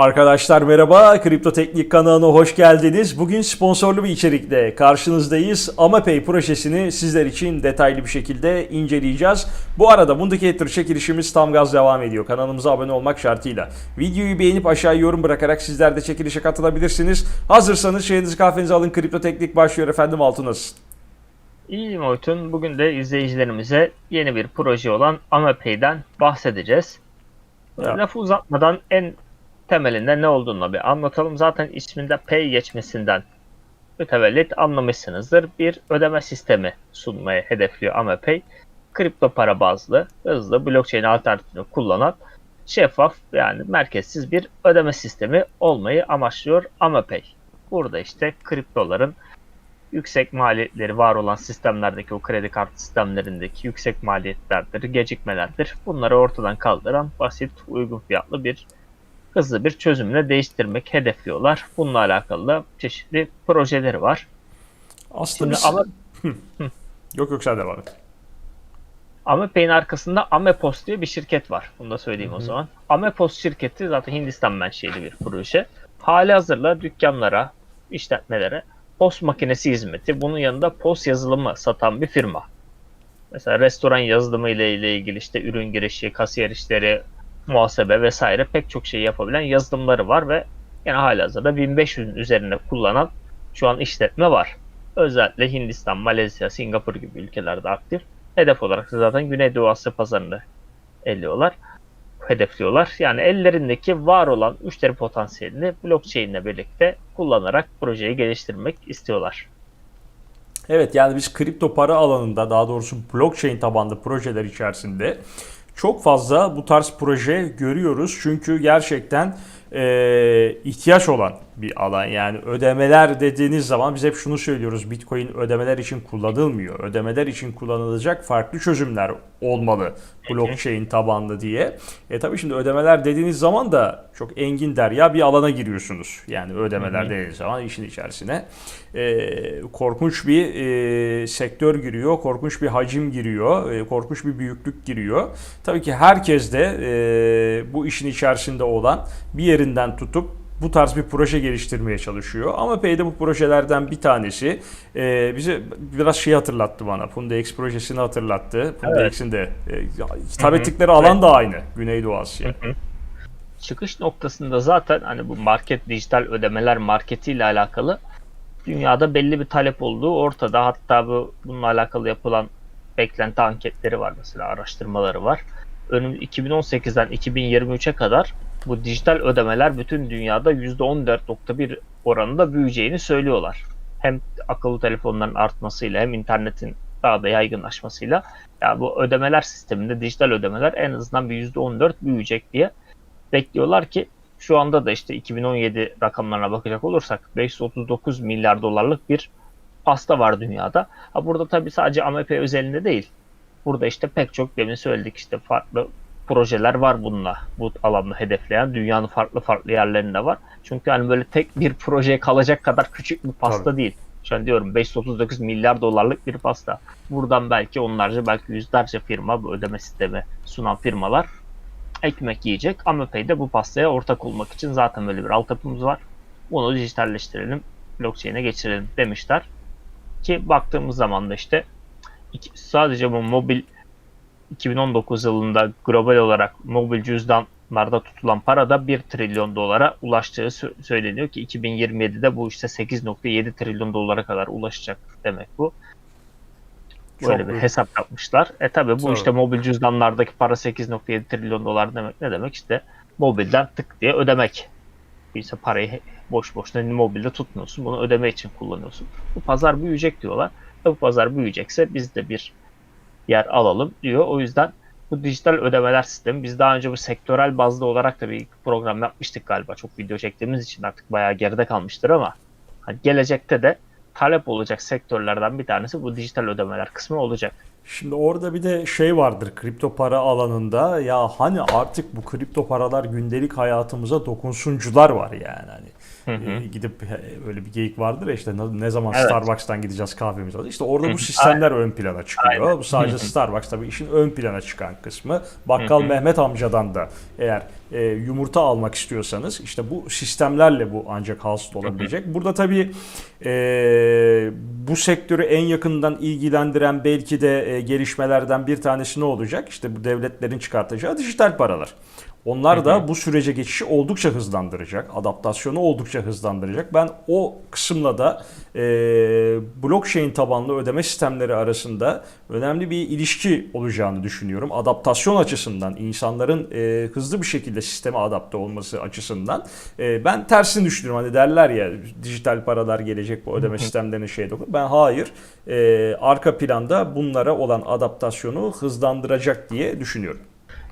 Arkadaşlar merhaba, Kripto Teknik kanalına hoş geldiniz. Bugün sponsorlu bir içerikle karşınızdayız. Amapay projesini sizler için detaylı bir şekilde inceleyeceğiz. Bu arada Mundicator çekilişimiz tam gaz devam ediyor. Kanalımıza abone olmak şartıyla. Videoyu beğenip aşağıya yorum bırakarak sizler de çekilişe katılabilirsiniz. Hazırsanız çayınızı kahvenizi alın. Kripto Teknik başlıyor efendim altı nasıl? İyi Oytun. Bugün de izleyicilerimize yeni bir proje olan Amapay'den bahsedeceğiz. Ya. Lafı uzatmadan en temelinde ne olduğunu bir anlatalım. Zaten isminde Pay geçmesinden mütevellit anlamışsınızdır. Bir ödeme sistemi sunmayı hedefliyor Amapay. Kripto para bazlı, hızlı blockchain alternatifini kullanan şeffaf yani merkezsiz bir ödeme sistemi olmayı amaçlıyor Amapay. Burada işte kriptoların yüksek maliyetleri var olan sistemlerdeki o kredi kartı sistemlerindeki yüksek maliyetlerdir, gecikmelerdir. Bunları ortadan kaldıran basit, uygun fiyatlı bir hızlı bir çözümle değiştirmek hedefliyorlar. Bununla alakalı da çeşitli projeleri var. Aslında Şimdi ama Yok yok sen devam et. Amepay'in arkasında Amepos diye bir şirket var. Bunu da söyleyeyim o zaman. Amepos şirketi zaten Hindistan menşeli bir proje. Hali hazırda dükkanlara, işletmelere post makinesi hizmeti, bunun yanında post yazılımı satan bir firma. Mesela restoran yazılımı ile ile ilgili işte ürün girişi, kasiyer işleri, muhasebe vesaire pek çok şey yapabilen yazılımları var ve yani hali hazırda 1500'ün üzerinde kullanan şu an işletme var. Özellikle Hindistan, Malezya, Singapur gibi ülkelerde aktif. Hedef olarak da zaten Güneydoğu Asya pazarını elliyorlar, hedefliyorlar. Yani ellerindeki var olan müşteri potansiyelini blockchain ile birlikte kullanarak projeyi geliştirmek istiyorlar. Evet yani biz kripto para alanında daha doğrusu blockchain tabanlı projeler içerisinde çok fazla bu tarz proje görüyoruz. Çünkü gerçekten eee, ihtiyaç olan bir alan. Yani ödemeler dediğiniz zaman biz hep şunu söylüyoruz. Bitcoin ödemeler için kullanılmıyor. Ödemeler için kullanılacak farklı çözümler olmalı blockchain tabanlı diye. E tabii şimdi ödemeler dediğiniz zaman da çok engin derya bir alana giriyorsunuz. Yani ödemeler dediğiniz zaman işin içerisine e, korkunç bir e, sektör giriyor, korkunç bir hacim giriyor, e, korkunç bir büyüklük giriyor. Tabii ki herkes de e, bu işin içerisinde olan bir yerinden tutup bu tarz bir proje geliştirmeye çalışıyor. Ama Pay'de bu projelerden bir tanesi e, bize biraz şey hatırlattı bana. Pundex projesini hatırlattı. Pundex'in de e, hitap ettikleri alan da aynı. Güneydoğu Asya. Çıkış noktasında zaten hani bu market dijital ödemeler marketiyle alakalı dünyada belli bir talep olduğu ortada. Hatta bu bununla alakalı yapılan beklenti anketleri var mesela araştırmaları var. Önüm 2018'den 2023'e kadar bu dijital ödemeler bütün dünyada %14.1 oranında büyüyeceğini söylüyorlar. Hem akıllı telefonların artmasıyla hem internetin daha da yaygınlaşmasıyla ya bu ödemeler sisteminde dijital ödemeler en azından bir %14 büyüyecek diye bekliyorlar ki şu anda da işte 2017 rakamlarına bakacak olursak 539 milyar dolarlık bir pasta var dünyada. Ha burada tabii sadece AMP özelinde değil. Burada işte pek çok demin söyledik işte farklı projeler var bununla. Bu alanı hedefleyen dünyanın farklı farklı yerlerinde var. Çünkü hani böyle tek bir projeye kalacak kadar küçük bir pasta Tabii. değil. Şu an diyorum 539 milyar dolarlık bir pasta. Buradan belki onlarca belki yüzlerce firma bu ödeme sistemi sunan firmalar ekmek yiyecek. Amapay de bu pastaya ortak olmak için zaten böyle bir altyapımız var. Bunu dijitalleştirelim, blockchain'e geçirelim demişler. Ki baktığımız zaman da işte sadece bu mobil 2019 yılında global olarak mobil cüzdanlarda tutulan para da 1 trilyon dolara ulaştığı sö- söyleniyor ki 2027'de bu işte 8.7 trilyon dolara kadar ulaşacak demek bu. Böyle Çok bir büyük. hesap yapmışlar. E tabi bu Tabii. işte mobil cüzdanlardaki para 8.7 trilyon dolar demek ne demek? İşte mobilden tık diye ödemek. İşte parayı boş boşuna mobilde tutmuyorsun. Bunu ödeme için kullanıyorsun. Bu pazar büyüyecek diyorlar. E bu pazar büyüyecekse biz de bir yer alalım diyor. O yüzden bu dijital ödemeler sistemi biz daha önce bu sektörel bazlı olarak da bir program yapmıştık galiba. Çok video çektiğimiz için artık bayağı geride kalmıştır ama hani gelecekte de talep olacak sektörlerden bir tanesi bu dijital ödemeler kısmı olacak. Şimdi orada bir de şey vardır kripto para alanında ya hani artık bu kripto paralar gündelik hayatımıza dokunsuncular var yani hani Hı hı. e, gidip öyle bir geyik vardır ya işte ne, zaman Evet. Starbucks'tan gideceğiz kahvemizi alacağız. İşte orada bu sistemler ön plana çıkıyor. Aynen. Bu sadece. Starbucks tabii işin ön plana çıkan kısmı. Bakkal Hı hı. Mehmet amcadan da eğer e, yumurta almak istiyorsanız işte bu sistemlerle bu ancak hasıl olabilecek. Burada tabii e, bu sektörü en yakından ilgilendiren belki de e, gelişmelerden bir tanesi ne olacak? İşte bu devletlerin çıkartacağı dijital paralar. Onlar da bu sürece geçişi oldukça hızlandıracak. Adaptasyonu oldukça hızlandıracak. Ben o kısımla da e, blockchain tabanlı ödeme sistemleri arasında önemli bir ilişki olacağını düşünüyorum. Adaptasyon açısından, insanların e, hızlı bir şekilde sisteme adapte olması açısından e, ben tersini düşünüyorum. Hani derler ya dijital paralar gelecek bu ödeme sistemlerine şey dokun. Ben hayır. E, arka planda bunlara olan adaptasyonu hızlandıracak diye düşünüyorum.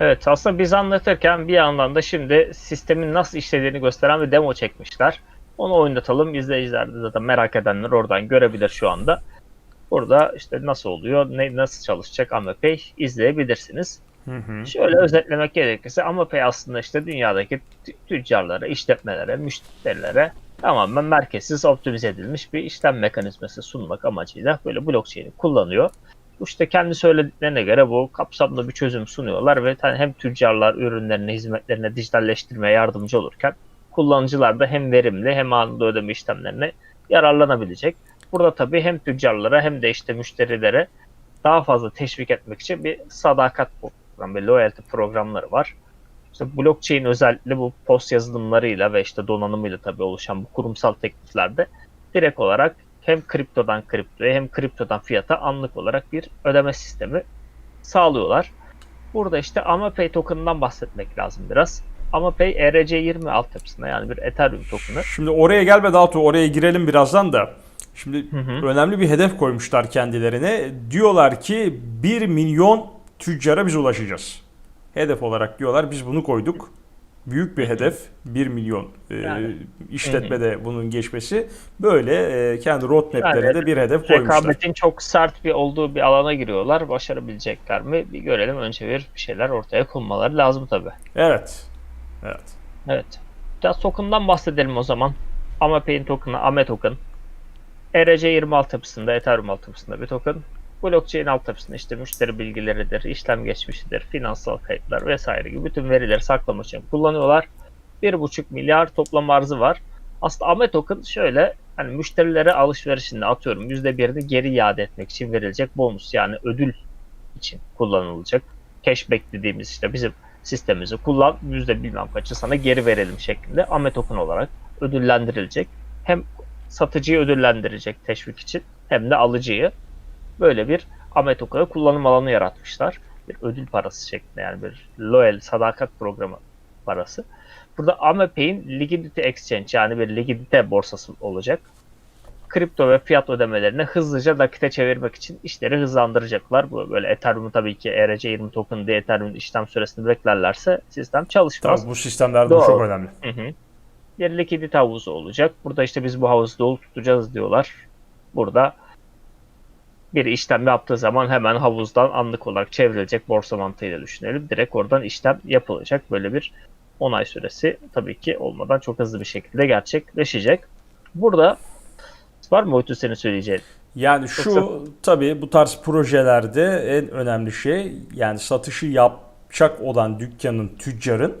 Evet aslında biz anlatırken bir yandan da şimdi sistemin nasıl işlediğini gösteren bir demo çekmişler. Onu oynatalım. İzleyiciler de zaten merak edenler oradan görebilir şu anda. Burada işte nasıl oluyor, ne nasıl çalışacak AMPay izleyebilirsiniz. Hı hı. Şöyle özetlemek gerekirse AMPay aslında işte dünyadaki tü- tüccarlara, işletmelere, müşterilere tamamen merkezsiz optimize edilmiş bir işlem mekanizması sunmak amacıyla böyle blockchain'i kullanıyor. İşte kendi söylediklerine göre bu kapsamlı bir çözüm sunuyorlar ve hani hem tüccarlar ürünlerini, hizmetlerini dijitalleştirmeye yardımcı olurken kullanıcılar da hem verimli hem anında ödeme işlemlerine yararlanabilecek. Burada tabii hem tüccarlara hem de işte müşterilere daha fazla teşvik etmek için bir sadakat programı, bir loyalty programları var. İşte blockchain özellikle bu post yazılımlarıyla ve işte donanımıyla tabii oluşan bu kurumsal tekliflerde direkt olarak hem kriptodan kriptoya hem kriptodan fiyata anlık olarak bir ödeme sistemi sağlıyorlar. Burada işte AmaPay token'ından bahsetmek lazım biraz. AmaPay ERC20 altyapısında yani bir Ethereum token'ı. Şimdi oraya gelmeden Altuğ oraya girelim birazdan da. Şimdi Hı hı. önemli bir hedef koymuşlar kendilerine. Diyorlar ki 1 milyon tüccara biz ulaşacağız. Hedef olarak diyorlar biz bunu koyduk. Büyük bir hedef 1 milyon e, Yani. işletmede bunun geçmesi. Böyle e, kendi roadmaplerinde Yani bir hedef koymuşlar. Rekabetin çok sert bir olduğu bir alana giriyorlar. Başarabilecekler mi? Bir görelim. Önce bir şeyler ortaya konmaları lazım tabii. Evet. Evet. Evet. Biraz token'dan bahsedelim o zaman. AmaPay'in token'ı AME token. ERC20 altyapısında, Ethereum altyapısında bir token. Blockchain altyapısında işte müşteri bilgileridir, işlem geçmişidir, finansal kayıtlar vesaire gibi bütün verileri saklamak için kullanıyorlar. 1,5 milyar toplam arzı var. Aslında AME token şöyle hani müşterilere alışverişinde atıyorum %1'ini geri iade etmek için verilecek bonus yani ödül için kullanılacak. Cashback dediğimiz işte bizim sistemimizi kullan yüzde bilmem kaçı sana geri verelim şeklinde AME token olarak ödüllendirilecek. Hem satıcıyı ödüllendirecek teşvik için hem de alıcıyı böyle bir AME token'ı kullanım alanı yaratmışlar. Bir ödül parası şeklinde yani bir loyal sadakat programı parası. Burada AMEPay'in Liquidity Exchange yani bir likidite borsası olacak. Kripto ve fiyat ödemelerini hızlıca nakite çevirmek için işleri hızlandıracaklar. Bu böyle Ethereum'u tabii ki ERC20 token diye Ethereum'un işlem süresini beklerlerse sistem çalışmaz. Tabii bu sistemlerde bu Doğru. çok önemli. Hı hı. Bir likidite havuzu olacak. Burada işte biz bu havuzu dolu tutacağız diyorlar. Burada bir işlem yaptığı zaman hemen havuzdan anlık olarak çevrilecek borsa mantığıyla düşünelim. Direkt oradan işlem yapılacak. Böyle bir onay süresi tabii ki olmadan çok hızlı bir şekilde gerçekleşecek. Burada var mı Oytun senin söyleyeceğin? Yani şu Yoksa- tabii bu tarz projelerde en önemli şey yani satışı yapacak olan dükkanın, tüccarın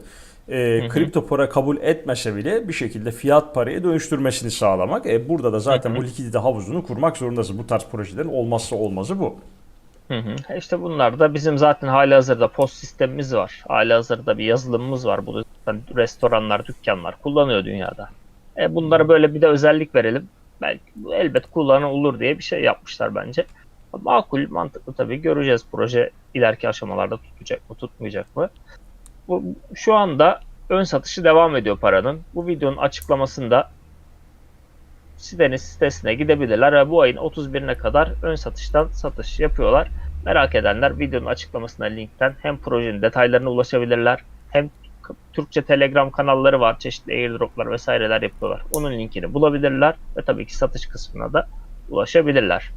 e, hı. kripto para kabul etmese bile bir şekilde fiyat paraya dönüştürmesini sağlamak. E, burada da zaten Hı hı. bu likidite havuzunu kurmak zorundasın. Bu tarz projelerin olmazsa olmazı bu. Hı hı. İşte bunlar da bizim zaten hali hazırda post sistemimiz var. Hali hazırda bir yazılımımız var. Bunu restoranlar, dükkanlar kullanıyor dünyada. E bunlara böyle bir de özellik verelim. Belki elbet kullanılır diye bir şey yapmışlar bence. Makul, mantıklı tabii. Göreceğiz proje ileriki aşamalarda tutacak mı, tutmayacak mı. Bu, şu anda ön satışı devam ediyor paranın. Bu videonun açıklamasında sitenin sitesine gidebilirler ve bu ayın 31'ine kadar ön satıştan satış yapıyorlar. Merak edenler videonun açıklamasına linkten hem projenin detaylarına ulaşabilirler hem Türkçe Telegram kanalları var. Çeşitli airdroplar vesaireler yapıyorlar. Onun linkini bulabilirler ve tabii ki satış kısmına da ulaşabilirler.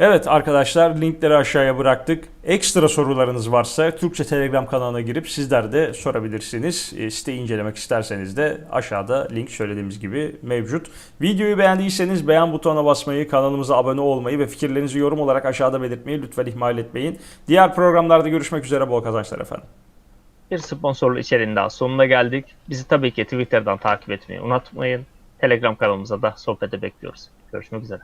Evet arkadaşlar linkleri aşağıya bıraktık. Ekstra sorularınız varsa Türkçe Telegram kanalına girip sizler de sorabilirsiniz. E, siteyi incelemek isterseniz de aşağıda link söylediğimiz gibi mevcut. Videoyu beğendiyseniz beğen butonuna basmayı, kanalımıza abone olmayı ve fikirlerinizi yorum olarak aşağıda belirtmeyi lütfen ihmal etmeyin. Diğer programlarda görüşmek üzere bol kazançlar efendim. Bir sponsorlu içeriğin daha sonuna geldik. Bizi tabii ki Twitter'dan takip etmeyi unutmayın. Telegram kanalımıza da sohbete bekliyoruz. Görüşmek üzere.